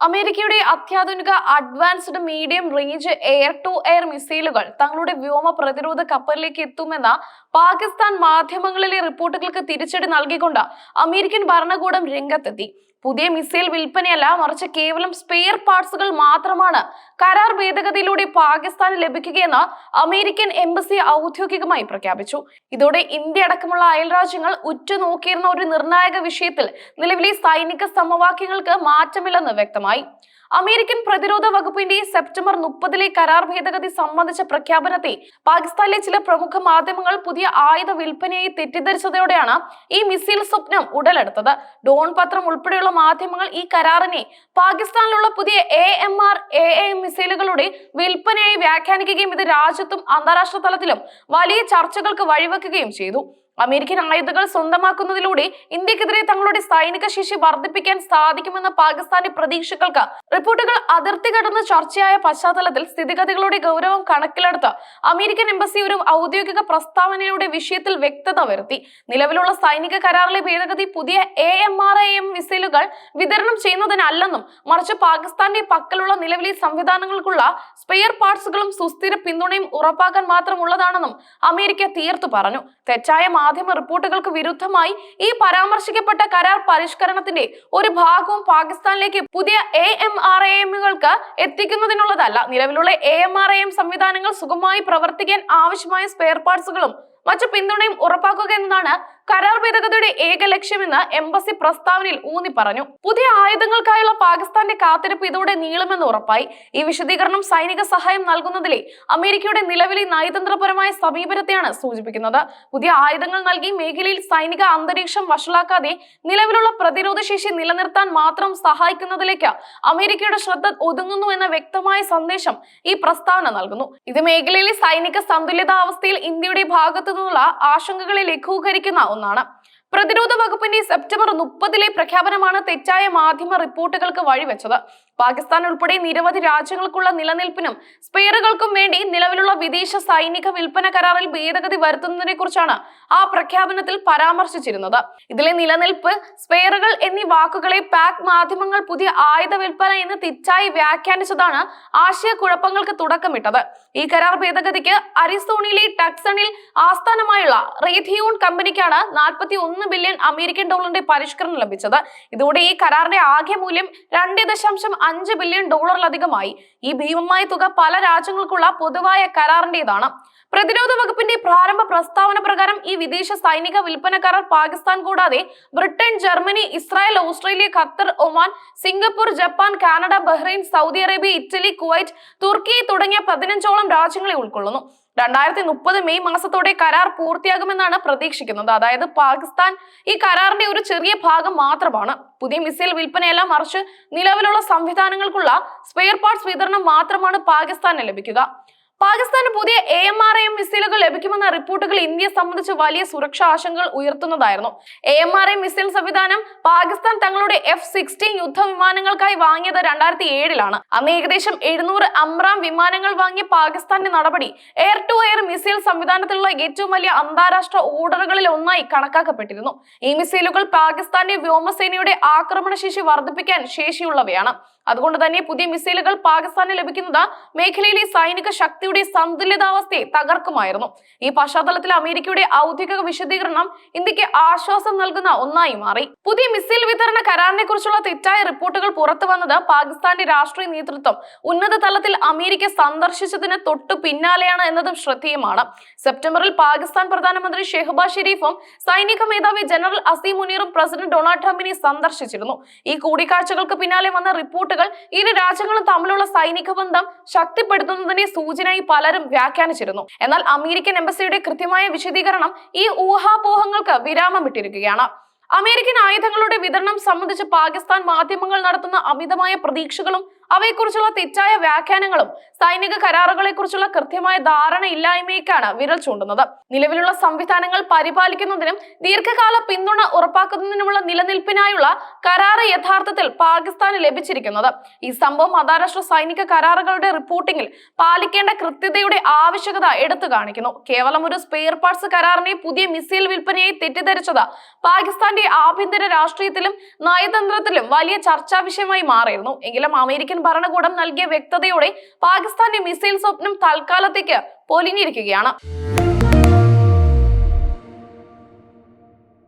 അമേരിക്കയുടെ അത്യാധുനിക advanced medium range air to air മിസൈലുകൾ തങ്ങളുടെ വ്യോമ പ്രതിരോധ കപ്പലിലേക്ക് എത്തുമെന്ന പാകിസ്ഥാൻ മാധ്യമങ്ങളിലെ റിപ്പോർട്ടുകൾക്ക് തിരിച്ചടി നൽകിക്കൊണ്ട് അമേരിക്കൻ ഭരണകൂടം രംഗത്തെത്തി. പുതിയ മിസൈൽ വിൽപ്പനയല്ല മറിച്ച് കേവലം സ്പെയർ പാർട്സുകൾ മാത്രമാണ് കരാർ ഭേദഗതിയിലൂടെ പാകിസ്ഥാന് ലഭിക്കുകയെന്ന് അമേരിക്കൻ എംബസി ഔദ്യോഗികമായി പ്രഖ്യാപിച്ചു. ഇതോടെ ഇന്ത്യ അടക്കമുള്ള അയൽരാജ്യങ്ങൾ ഉറ്റുനോക്കിയിരുന്ന ഒരു നിർണായക വിഷയത്തിൽ നിലവിലെ സൈനിക സമവാക്യങ്ങൾക്ക് മാറ്റമില്ലെന്ന് വ്യക്തമായി. അമേരിക്കൻ പ്രതിരോധ വകുപ്പിന്റെ സെപ്റ്റംബർ മുപ്പതിലെ കരാർ ഭേദഗതി സംബന്ധിച്ച പ്രഖ്യാപനത്തെ പാകിസ്ഥാനിലെ ചില പ്രമുഖ മാധ്യമങ്ങൾ പുതിയ ആയുധ വിൽപ്പനയായി തെറ്റിദ്ധരിച്ചതോടെയാണ് ഈ മിസൈൽ സ്വപ്നം ഉടലെടുത്തത്. ഡോൺ പത്രം ഉൾപ്പെടെയുള്ള മാധ്യമങ്ങൾ ഈ കരാറിനെ പാകിസ്ഥാനിലുള്ള പുതിയ A M R A M മിസൈലുകളുടെ വിൽപ്പനയായി വ്യാഖ്യാനിക്കുകയും ഇത് രാജ്യത്തും അന്താരാഷ്ട്ര തലത്തിലും വലിയ ചർച്ചകൾക്ക് വഴിവെക്കുകയും ചെയ്തു. അമേരിക്കൻ ആയുധങ്ങൾ സ്വന്തമാക്കുന്നതിലൂടെ ഇന്ത്യക്കെതിരെ തങ്ങളുടെ സൈനിക ശേഷി വർദ്ധിപ്പിക്കാൻ സാധിക്കുമെന്ന പാകിസ്ഥാന്റെ പ്രതീക്ഷകൾക്ക് റിപ്പോർട്ടുകൾ അതിർത്തി കടന്ന് ചർച്ചയായ പശ്ചാത്തലത്തിൽ സ്ഥിതിഗതികളുടെ ഗൗരവം കണക്കിലെടുത്ത് അമേരിക്കൻ എംബസി ഒരു ഔദ്യോഗിക പ്രസ്താവനയിലൂടെ വിഷയത്തിൽ വ്യക്തത വരുത്തി. നിലവിലുള്ള സൈനിക കരാറിലെ ഭേദഗതി പുതിയ A M R I M മിസൈലുകൾ വിതരണം ചെയ്യുന്നതിനല്ലെന്നും മറിച്ച് പാകിസ്ഥാന്റെ പക്കലുള്ള നിലവിലെ സംവിധാനങ്ങൾക്കുള്ള സ്പെയർ പാർട്സുകളും സുസ്ഥിര പിന്തുണയും ഉറപ്പാക്കാൻ മാത്രമുള്ളതാണെന്നും അമേരിക്ക തീർത്തു പറഞ്ഞു. തെറ്റായ മാധ്യമ റിപ്പോർട്ടുകൾക്ക് വിരുദ്ധമായി ഈ പരാമർശിക്കപ്പെട്ട കരാർ പരിഷ്കരണത്തിന്റെ ഒരു ഭാഗവും പാകിസ്ഥാനിലേക്ക് പുതിയ എ എം ആർ എ എമ്മുകൾക്ക് എത്തിക്കുന്നതിനുള്ളതല്ല. നിലവിലുള്ള A M R A M സംവിധാനങ്ങൾ സുഗമമായി പ്രവർത്തിക്കാൻ ആവശ്യമായ സ്പെയർ പാർട്സുകളും മറ്റു പിന്തുണയും ഉറപ്പാക്കുക എന്നതാണ് കരാർ ഭേദഗതിയുടെ ഏക ലക്ഷ്യമെന്ന് എംബസി പ്രസ്താവനയിൽ ഊന്നി പറഞ്ഞു. പുതിയ ആയുധങ്ങൾക്കായുള്ള പാകിസ്ഥാന്റെ കാത്തിരിപ്പ് ഇതോടെ നീളുമെന്ന് ഉറപ്പായി. ഈ വിശദീകരണം സൈനിക സഹായം നൽകുന്നതിലെ അമേരിക്കയുടെ നിലവിലെ നയതന്ത്രപരമായ സമീപനത്തെയാണ് സൂചിപ്പിക്കുന്നത്. പുതിയ ആയുധങ്ങൾ നൽകി മേഖലയിൽ സൈനിക അന്തരീക്ഷം വഷളാക്കാതെ നിലവിലുള്ള പ്രതിരോധ ശേഷി നിലനിർത്താൻ മാത്രം സഹായിക്കുന്നതിലേക്ക് അമേരിക്കയുടെ ശ്രദ്ധ ഒതുങ്ങുന്നു എന്ന വ്യക്തമായ സന്ദേശം ഈ പ്രസ്താവന നൽകുന്നു. ഇത് മേഖലയിലെ സൈനിക സന്തുലിതാവസ്ഥയിൽ ഇന്ത്യയുടെ ഭാഗത്തു നിന്നുള്ള ആശങ്കകളെ ലഘൂകരിക്കുന്ന ഒന്നാണ് പ്രതിരോധ വകുപ്പിന്റെ സെപ്റ്റംബർ മുപ്പതിലെ പ്രഖ്യാപനമാണ് തെറ്റായ മാധ്യമ റിപ്പോർട്ടുകൾക്ക് വഴിവെച്ചത്. പാകിസ്ഥാൻ ഉൾപ്പെടെ നിരവധി രാജ്യങ്ങൾക്കുള്ള നിലനിൽപ്പിനും സ്പെയറുകൾക്കും വേണ്ടി നിലവിലുള്ള വിദേശ സൈനിക വിൽപ്പന കരാറിൽ ഭേദഗതി വരുത്തുന്നതിനെ കുറിച്ചാണ് ആ പ്രഖ്യാപനത്തിൽ പരാമർശിച്ചിരുന്നത്. ഇതിലെ നിലനിൽപ്പ് സ്പെയറുകൾ എന്നീ വാക്കുകളെ പാക് മാധ്യമങ്ങൾ പുതിയ ആയുധ വിൽപ്പന എന്ന് തെറ്റായി വ്യാഖ്യാനിച്ചതാണ് ആശയക്കുഴപ്പങ്ങൾക്ക് തുടക്കമിട്ടത്. ഈ കരാർ ഭേദഗതിക്ക് അരിസോണിയിലെ ടക്സണിൽ ആസ്ഥാനമായുള്ള റേഥിയൂൺ കമ്പനിക്കാണ് നാൽപ്പത്തി ഒന്ന് ബില്യൺ അമേരിക്കൻ ഡോളറിന്റെ പരിഷ്കരണം ലഭിച്ചത്. ഇതോടെ ഈ കരാറിന്റെ ആകെ മൂല്യം രണ്ട് ദശാംശം അഞ്ച് ബില്യൺ ഡോളറിലധികമായി. ഈ ഭീമമായ തുക പല രാജ്യങ്ങൾക്കുള്ള പൊതുവായ കരാറിന്റേതാണ്. പ്രതിരോധ വകുപ്പിന്റെ പ്രാരംഭ പ്രസ്താവന പ്രകാരം ഈ വിദേശ സൈനിക വിൽപ്പന കരാർ പാകിസ്ഥാൻ കൂടാതെ Britain Germany Israel Australia Qatar Oman Singapore Japan Canada Bahrain Saudi Arabia Italy Kuwait Turkey തുടങ്ങിയ പതിനഞ്ചോളം രാജ്യങ്ങളെ ഉൾക്കൊള്ളുന്നു. രണ്ടായിരത്തി മുപ്പത് മെയ് മാസത്തോടെ കരാർ പൂർത്തിയാകുമെന്നാണ് പ്രതീക്ഷിക്കുന്നത്. അതായത് പാകിസ്ഥാൻ ഈ കരാറിന്റെ ഒരു ചെറിയ ഭാഗം മാത്രമാണ്. പുതിയ മിസൈൽ വിൽപ്പനയെല്ലാം മറിച്ച് നിലവിലുള്ള സംവിധാനങ്ങൾക്കുള്ള സ്പെയർ പാർട്സ് വിതരണം മാത്രമാണ് പാകിസ്ഥാന് ലഭിക്കുക. പാകിസ്ഥാന് പുതിയ എ എം ആർ എം മിസൈലുകൾ ലഭിക്കുമെന്ന റിപ്പോർട്ടുകൾ ഇന്ത്യയെ സംബന്ധിച്ച് വലിയ സുരക്ഷാ ആശങ്കകൾ ഉയർത്തുന്നതായിരുന്നു. A M R M missile സംവിധാനം പാകിസ്ഥാൻ തങ്ങളുടെ എഫ് സിക്സ്റ്റീൻ യുദ്ധവിമാനങ്ങൾക്കായി വാങ്ങിയത് രണ്ടായിരത്തി ഏഴിലാണ് അന്ന് ഏകദേശം എഴുന്നൂറ് അമ്രാം വിമാനങ്ങൾ വാങ്ങിയ പാകിസ്ഥാന്റെ നടപടി എയർ ടു എയർ മിസൈൽ സംവിധാനത്തിലുള്ള ഏറ്റവും വലിയ അന്താരാഷ്ട്ര ഓർഡറുകളിൽ ഒന്നായി കണക്കാക്കപ്പെട്ടിരുന്നു. ഈ മിസൈലുകൾ പാകിസ്ഥാന്റെ വ്യോമസേനയുടെ ആക്രമണശേഷി വർദ്ധിപ്പിക്കാൻ ശേഷിയുള്ളവയാണ്. അതുകൊണ്ട് തന്നെ പുതിയ മിസൈലുകൾ പാകിസ്ഥാന് ലഭിക്കുന്നത് മേഖലയിലെ സൈനിക ശക്തിയുടെ സന്തുലിതാവസ്ഥയെ തകർക്കുമായിരുന്നു. ഈ പശ്ചാത്തലത്തിൽ അമേരിക്കയുടെ ഔദ്യോഗിക വിശദീകരണം ഇന്ത്യയ്ക്ക് ആശ്വാസം നൽകുന്ന ഒന്നായി മാറി. പുതിയ മിസൈൽ വിതരണ കരാറിനെ കുറിച്ചുള്ള തെറ്റായ റിപ്പോർട്ടുകൾ പുറത്തു വന്നത് പാകിസ്ഥാന്റെ രാഷ്ട്രീയ നേതൃത്വം ഉന്നത തലത്തിൽ അമേരിക്ക സന്ദർശിച്ചതിന് തൊട്ടു പിന്നാലെയാണ് എന്നതും ശ്രദ്ധേയമാണ്. സെപ്റ്റംബറിൽ പാകിസ്ഥാൻ പ്രധാനമന്ത്രി ഷെഹബാസ് ഷെരീഫും സൈനിക മേധാവി ജനറൽ അസീം മുനീറും പ്രസിഡന്റ് ഡൊണാൾഡ് ട്രംപിനെ സന്ദർശിച്ചിരുന്നു. ഈ കൂടിക്കാഴ്ചകൾക്ക് പിന്നാലെ വന്ന റിപ്പോർട്ടുകൾ ഇരു രാജ്യങ്ങളും തമ്മിലുള്ള സൈനിക ബന്ധം ശക്തിപ്പെടുത്തുന്നതിനെ സൂചനയായി പലരും വ്യാഖ്യാനിച്ചിരുന്നു. എന്നാൽ അമേരിക്കൻ എംബസിയുടെ കൃത്യമായ വിശദീകരണം ഈ ഊഹാപോഹങ്ങൾക്ക് വിരാമമിട്ടിരിക്കുകയാണ്. അമേരിക്കൻ ആയുധങ്ങളുടെ വിതരണം സംബന്ധിച്ച് പാകിസ്ഥാൻ മാധ്യമങ്ങൾ നടത്തുന്ന അമിതമായ പ്രതീക്ഷകളും അവയെക്കുറിച്ചുള്ള തെറ്റായ വ്യാഖ്യാനങ്ങളും സൈനിക കരാറുകളെ കുറിച്ചുള്ള കൃത്യമായ ധാരണയില്ലായ്മയ്ക്കാണ് വിരൽ ചൂണ്ടുന്നത്. നിലവിലുള്ള സംവിധാനങ്ങൾ പരിപാലിക്കുന്നതിനും ദീർഘകാല പിന്തുണ ഉറപ്പാക്കുന്നതിനുമുള്ള നിലനിൽപ്പിനായുള്ള കരാറ് യഥാർത്ഥത്തിൽ പാകിസ്ഥാന് ലഭിച്ചിരിക്കുന്നത്. ഈ സംഭവം അന്താരാഷ്ട്ര സൈനിക കരാറുകളുടെ റിപ്പോർട്ടിംഗിൽ പാലിക്കേണ്ട കൃത്യതയുടെ ആവശ്യകത എടുത്തു കാണിക്കുന്നു. കേവലം ഒരു സ്പെയർ പാർട്സ് കരാറിനെ പുതിയ മിസൈൽ വിൽപ്പനയായി തെറ്റിദ്ധരിച്ചത് പാകിസ്ഥാന്റെ ആഭ്യന്തര രാഷ്ട്രീയത്തിലും നയതന്ത്രത്തിലും വലിയ ചർച്ചാ വിഷയമായി മാറിയിരുന്നു. എങ്കിലും ഭരണകൂടം നൽകിയ വ്യക്തതയോടെ പാകിസ്ഥാന്റെ മിസൈൽ സ്വപ്നം തൽക്കാലത്തേക്ക് പൊലിഞ്ഞിരിക്കുകയാണ്.